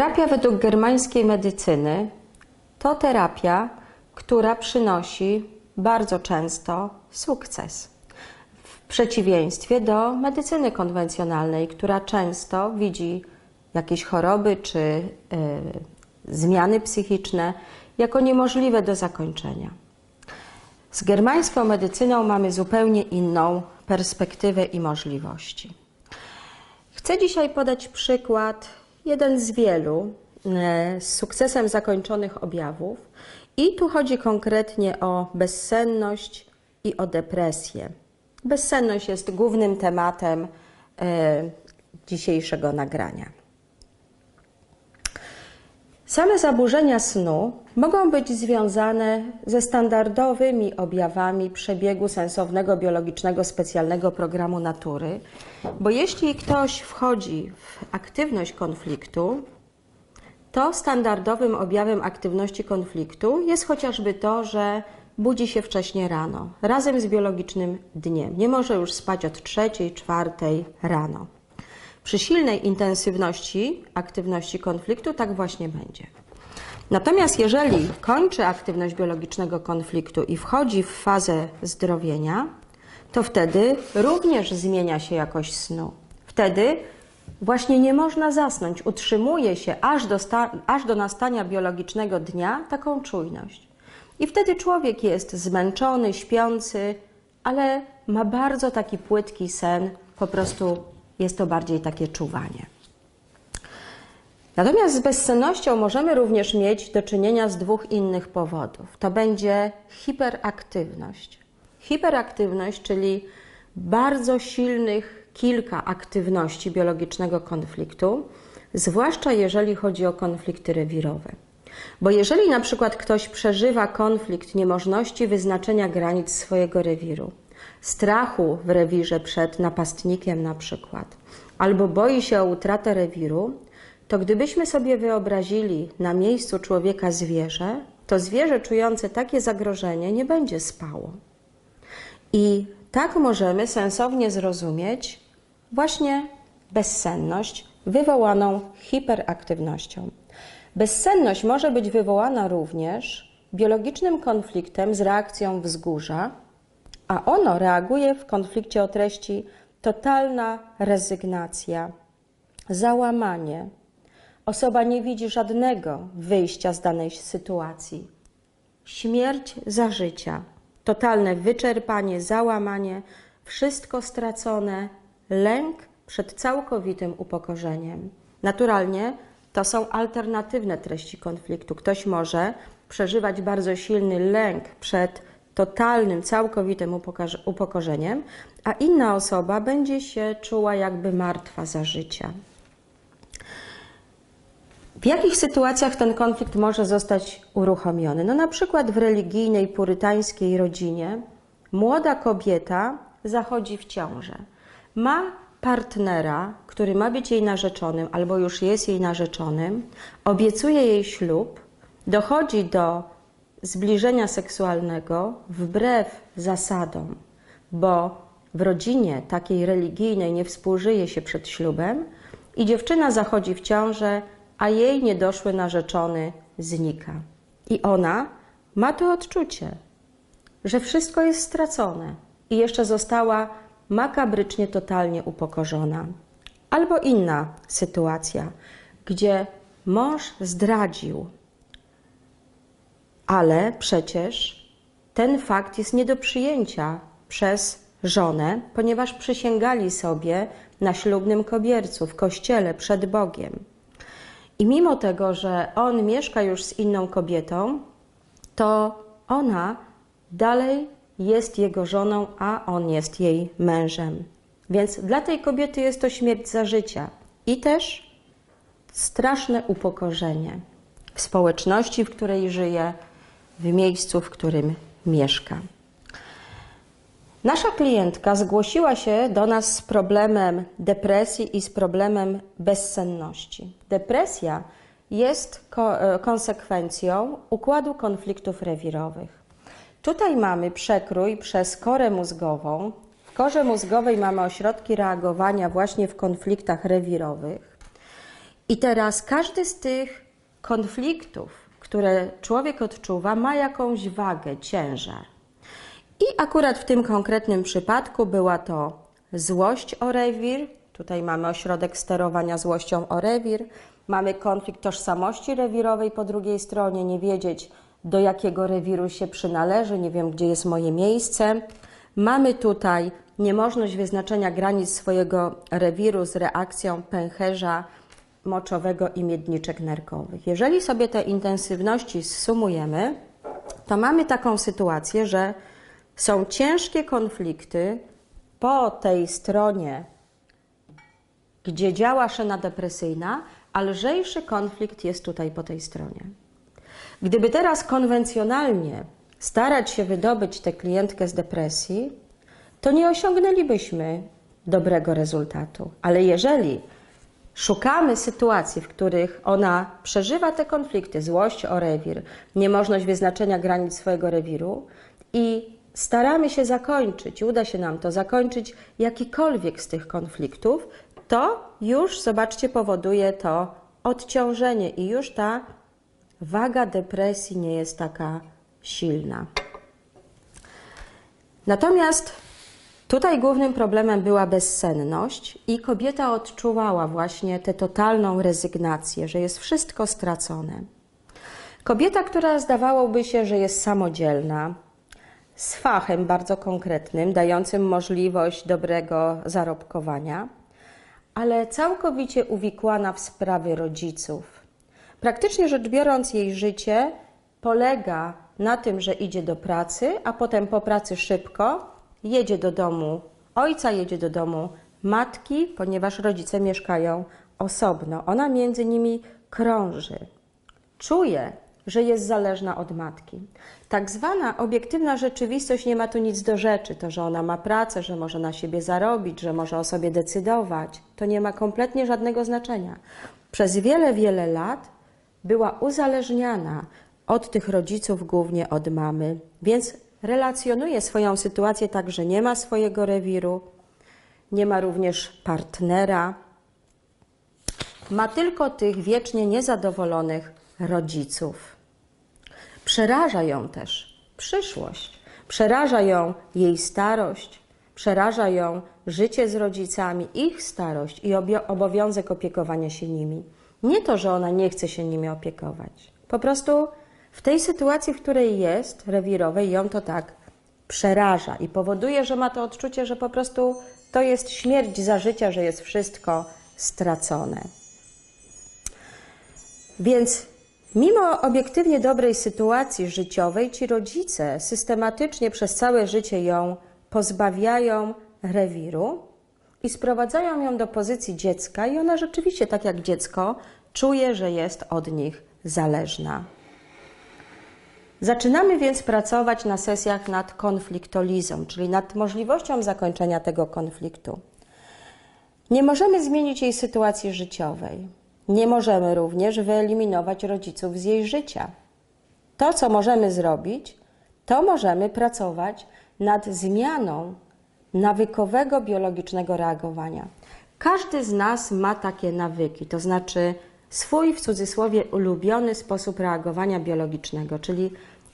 Terapia według germańskiej medycyny to terapia, która przynosi bardzo często sukces. W przeciwieństwie do medycyny konwencjonalnej, która często widzi jakieś choroby czy y, zmiany psychiczne jako niemożliwe do zakończenia. Z germańską medycyną mamy zupełnie inną perspektywę i możliwości. Chcę dzisiaj podać przykład, jeden z wielu, e, z sukcesem zakończonych objawów. I tu chodzi konkretnie o bezsenność i o depresję. Bezsenność jest głównym tematem e, dzisiejszego nagrania. Same zaburzenia snu mogą być związane ze standardowymi objawami przebiegu sensownego biologicznego specjalnego programu natury, bo jeśli ktoś wchodzi w aktywność konfliktu, to standardowym objawem aktywności konfliktu jest chociażby to, że budzi się wcześnie rano, razem z biologicznym dniem. Nie może już spać od trzeciej, czwartej rano. Przy silnej intensywności aktywności konfliktu tak właśnie będzie. Natomiast jeżeli kończy aktywność biologicznego konfliktu i wchodzi w fazę zdrowienia, to wtedy również zmienia się jakość snu. Wtedy właśnie nie można zasnąć, utrzymuje się aż do, aż do nastania biologicznego dnia taką czujność. I wtedy człowiek jest zmęczony, śpiący, ale ma bardzo taki płytki sen, po prostu jest to bardziej takie czuwanie. Natomiast z bezsennością możemy również mieć do czynienia z dwóch innych powodów. To będzie hiperaktywność. Hiperaktywność, czyli bardzo silnych kilka aktywności biologicznego konfliktu, zwłaszcza jeżeli chodzi o konflikty rewirowe. Bo jeżeli na przykład ktoś przeżywa konflikt niemożności wyznaczenia granic swojego rewiru, strachu w rewirze przed napastnikiem na przykład, albo boi się o utratę rewiru, to gdybyśmy sobie wyobrazili na miejscu człowieka zwierzę, to zwierzę czujące takie zagrożenie nie będzie spało. I tak możemy sensownie zrozumieć właśnie bezsenność wywołaną hiperaktywnością. Bezsenność może być wywołana również biologicznym konfliktem z reakcją wzgórza, a ono reaguje w konflikcie o treści totalna rezygnacja, załamanie. Osoba nie widzi żadnego wyjścia z danej sytuacji. Śmierć za życia, totalne wyczerpanie, załamanie, wszystko stracone, lęk przed całkowitym upokorzeniem. Naturalnie to są alternatywne treści konfliktu. Ktoś może przeżywać bardzo silny lęk przed totalnym, całkowitym upokor- upokorzeniem, a inna osoba będzie się czuła jakby martwa za życia. W jakich sytuacjach ten konflikt może zostać uruchomiony? No na przykład w religijnej, purytańskiej rodzinie młoda kobieta zachodzi w ciążę. Ma partnera, który ma być jej narzeczonym albo już jest jej narzeczonym, obiecuje jej ślub, dochodzi do zbliżenia seksualnego wbrew zasadom, bo w rodzinie takiej religijnej nie współżyje się przed ślubem i dziewczyna zachodzi w ciążę, a jej niedoszły narzeczony znika. I ona ma to odczucie, że wszystko jest stracone i jeszcze została makabrycznie totalnie upokorzona. Albo inna sytuacja, gdzie mąż zdradził, ale przecież ten fakt jest nie do przyjęcia przez żonę, ponieważ przysięgali sobie na ślubnym kobiercu w kościele przed Bogiem. I mimo tego, że on mieszka już z inną kobietą, to ona dalej jest jego żoną, a on jest jej mężem. Więc dla tej kobiety jest to śmierć za życia i też straszne upokorzenie w społeczności, w której żyje, w miejscu, w którym mieszka. Nasza klientka zgłosiła się do nas z problemem depresji i z problemem bezsenności. Depresja jest ko- e, konsekwencją układu konfliktów rewirowych. Tutaj mamy przekrój przez korę mózgową. W korze mózgowej mamy ośrodki reagowania właśnie w konfliktach rewirowych. I teraz każdy z tych konfliktów, które człowiek odczuwa, ma jakąś wagę, ciężar. I akurat w tym konkretnym przypadku była to złość o rewir. Tutaj mamy ośrodek sterowania złością o rewir. Mamy konflikt tożsamości rewirowej po drugiej stronie, nie wiedzieć do jakiego rewiru się przynależy, nie wiem gdzie jest moje miejsce. Mamy tutaj niemożność wyznaczenia granic swojego rewiru z reakcją pęcherza moczowego i miedniczek nerkowych. Jeżeli sobie te intensywności zsumujemy, to mamy taką sytuację, że są ciężkie konflikty po tej stronie, gdzie działa szena depresyjna, a lżejszy konflikt jest tutaj po tej stronie. Gdyby teraz konwencjonalnie starać się wydobyć tę klientkę z depresji, to nie osiągnęlibyśmy dobrego rezultatu. Ale jeżeli szukamy sytuacji, w których ona przeżywa te konflikty, złość o rewir, niemożność wyznaczenia granic swojego rewiru i staramy się zakończyć, uda się nam to zakończyć jakikolwiek z tych konfliktów, to już, zobaczcie, powoduje to odciążenie i już ta waga depresji nie jest taka silna. Natomiast tutaj głównym problemem była bezsenność i kobieta odczuwała właśnie tę totalną rezygnację, że jest wszystko stracone. Kobieta, która zdawałoby się, że jest samodzielna, z fachem bardzo konkretnym, dającym możliwość dobrego zarobkowania, ale całkowicie uwikłana w sprawy rodziców. Praktycznie rzecz biorąc, jej życie polega na tym, że idzie do pracy, a potem po pracy szybko jedzie do domu ojca, jedzie do domu matki, ponieważ rodzice mieszkają osobno. Ona między nimi krąży. Czuje, że jest zależna od matki. Tak zwana obiektywna rzeczywistość nie ma tu nic do rzeczy. To, że ona ma pracę, że może na siebie zarobić, że może o sobie decydować, to nie ma kompletnie żadnego znaczenia. Przez wiele, wiele lat była uzależniana od tych rodziców, głównie od mamy, więc relacjonuje swoją sytuację tak, że nie ma swojego rewiru, nie ma również partnera, ma tylko tych wiecznie niezadowolonych rodziców. Przeraża ją też przyszłość, przeraża ją jej starość, przeraża ją życie z rodzicami, ich starość i obowiązek opiekowania się nimi. Nie to, że ona nie chce się nimi opiekować. Po prostu w tej sytuacji, w której jest, rewirowej, ją to tak przeraża i powoduje, że ma to odczucie, że po prostu to jest śmierć za życia, że jest wszystko stracone. Więc mimo obiektywnie dobrej sytuacji życiowej, ci rodzice systematycznie przez całe życie ją pozbawiają rewiru i sprowadzają ją do pozycji dziecka, i ona rzeczywiście, tak jak dziecko, czuje, że jest od nich zależna. Zaczynamy więc pracować na sesjach nad konfliktolizą, czyli nad możliwością zakończenia tego konfliktu. Nie możemy zmienić jej sytuacji życiowej. Nie możemy również wyeliminować rodziców z jej życia. To, co możemy zrobić, to możemy pracować nad zmianą nawykowego biologicznego reagowania. Każdy z nas ma takie nawyki, to znaczy swój w cudzysłowie ulubiony sposób reagowania biologicznego, czyli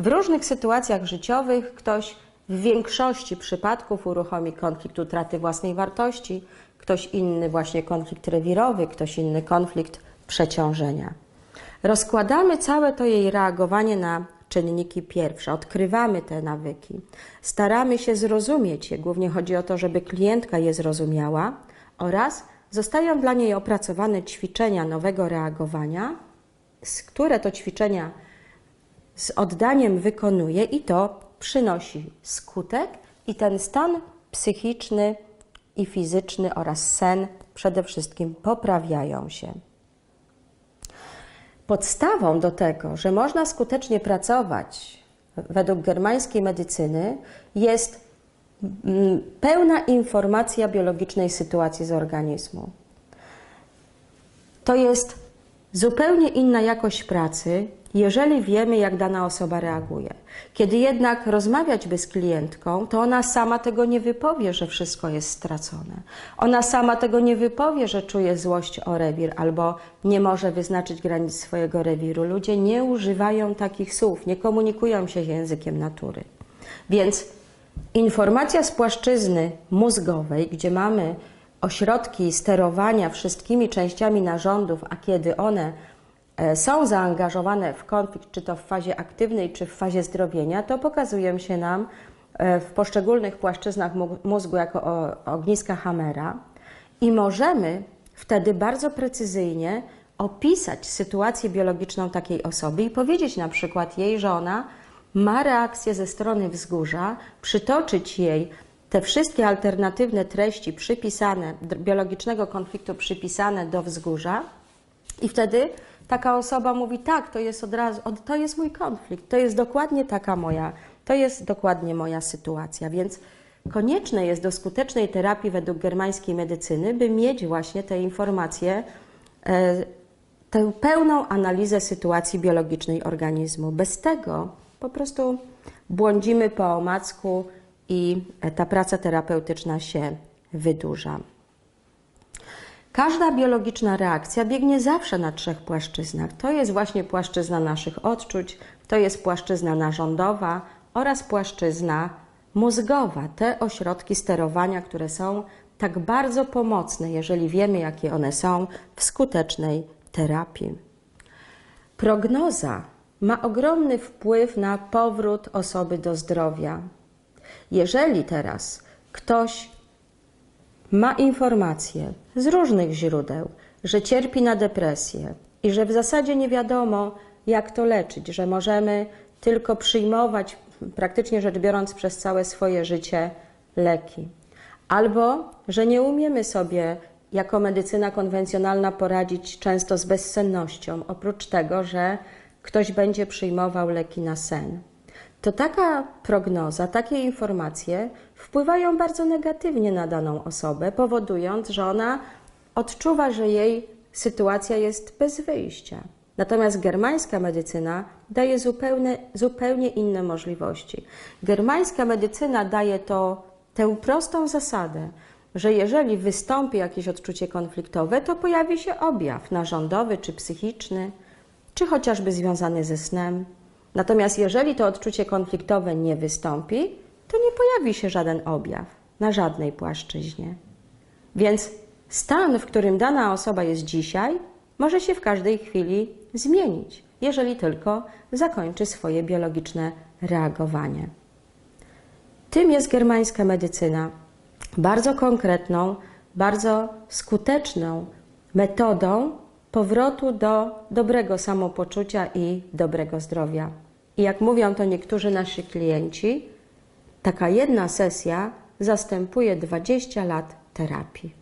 w różnych sytuacjach życiowych ktoś w większości przypadków uruchomi konflikt utraty własnej wartości, ktoś inny właśnie konflikt rewirowy, ktoś inny konflikt przeciążenia. Rozkładamy całe to jej reagowanie na czynniki pierwsze, odkrywamy te nawyki, staramy się zrozumieć je, głównie chodzi o to, żeby klientka je zrozumiała oraz zostają dla niej opracowane ćwiczenia nowego reagowania, z które to ćwiczenia z oddaniem wykonuje i to przynosi skutek i ten stan psychiczny i fizyczny oraz sen przede wszystkim poprawiają się. Podstawą do tego, że można skutecznie pracować według germańskiej medycyny, jest mm, pełna informacja biologicznej sytuacji z organizmu. To jest zupełnie inna jakość pracy, jeżeli wiemy, jak dana osoba reaguje. Kiedy jednak rozmawiać by z klientką, to ona sama tego nie wypowie, że wszystko jest stracone. Ona sama tego nie wypowie, że czuje złość o rewir albo nie może wyznaczyć granic swojego rewiru. Ludzie nie używają takich słów, nie komunikują się językiem natury. Więc informacja z płaszczyzny mózgowej, gdzie mamy ośrodki sterowania wszystkimi częściami narządów, a kiedy one e, są zaangażowane w konflikt, czy to w fazie aktywnej, czy w fazie zdrowienia, to pokazują się nam e, w poszczególnych płaszczyznach mózgu jako ogniska Hamera i możemy wtedy bardzo precyzyjnie opisać sytuację biologiczną takiej osoby i powiedzieć na przykład jej, że ona ma reakcję ze strony wzgórza, przytoczyć jej te wszystkie alternatywne treści przypisane, biologicznego konfliktu przypisane do wzgórza, i wtedy taka osoba mówi: Tak, to jest od razu, to jest mój konflikt, to jest dokładnie taka moja, to jest dokładnie moja sytuacja. Więc konieczne jest do skutecznej terapii według germańskiej medycyny, by mieć właśnie te informacje, e, tę pełną analizę sytuacji biologicznej organizmu. Bez tego po prostu błądzimy po omacku i ta praca terapeutyczna się wydłuża. Każda biologiczna reakcja biegnie zawsze na trzech płaszczyznach. To jest właśnie płaszczyzna naszych odczuć, to jest płaszczyzna narządowa oraz płaszczyzna mózgowa. Te ośrodki sterowania, które są tak bardzo pomocne, jeżeli wiemy, jakie one są w skutecznej terapii. Prognoza ma ogromny wpływ na powrót osoby do zdrowia. Jeżeli teraz ktoś ma informacje z różnych źródeł, że cierpi na depresję i że w zasadzie nie wiadomo, jak to leczyć, że możemy tylko przyjmować, praktycznie rzecz biorąc, przez całe swoje życie leki, albo że nie umiemy sobie jako medycyna konwencjonalna poradzić często z bezsennością, oprócz tego, że ktoś będzie przyjmował leki na sen to taka prognoza, takie informacje wpływają bardzo negatywnie na daną osobę, powodując, że ona odczuwa, że jej sytuacja jest bez wyjścia. Natomiast germańska medycyna daje zupełnie, zupełnie inne możliwości. Germańska medycyna daje to tę prostą zasadę, że jeżeli wystąpi jakieś odczucie konfliktowe, to pojawi się objaw narządowy czy psychiczny, czy chociażby związany ze snem. Natomiast jeżeli to odczucie konfliktowe nie wystąpi, to nie pojawi się żaden objaw na żadnej płaszczyźnie. Więc stan, w którym dana osoba jest dzisiaj, może się w każdej chwili zmienić, jeżeli tylko zakończy swoje biologiczne reagowanie. Tym jest germańska medycyna. Bardzo konkretną, bardzo skuteczną metodą powrotu do dobrego samopoczucia i dobrego zdrowia. I jak mówią to niektórzy nasi klienci, taka jedna sesja zastępuje 20 lat terapii.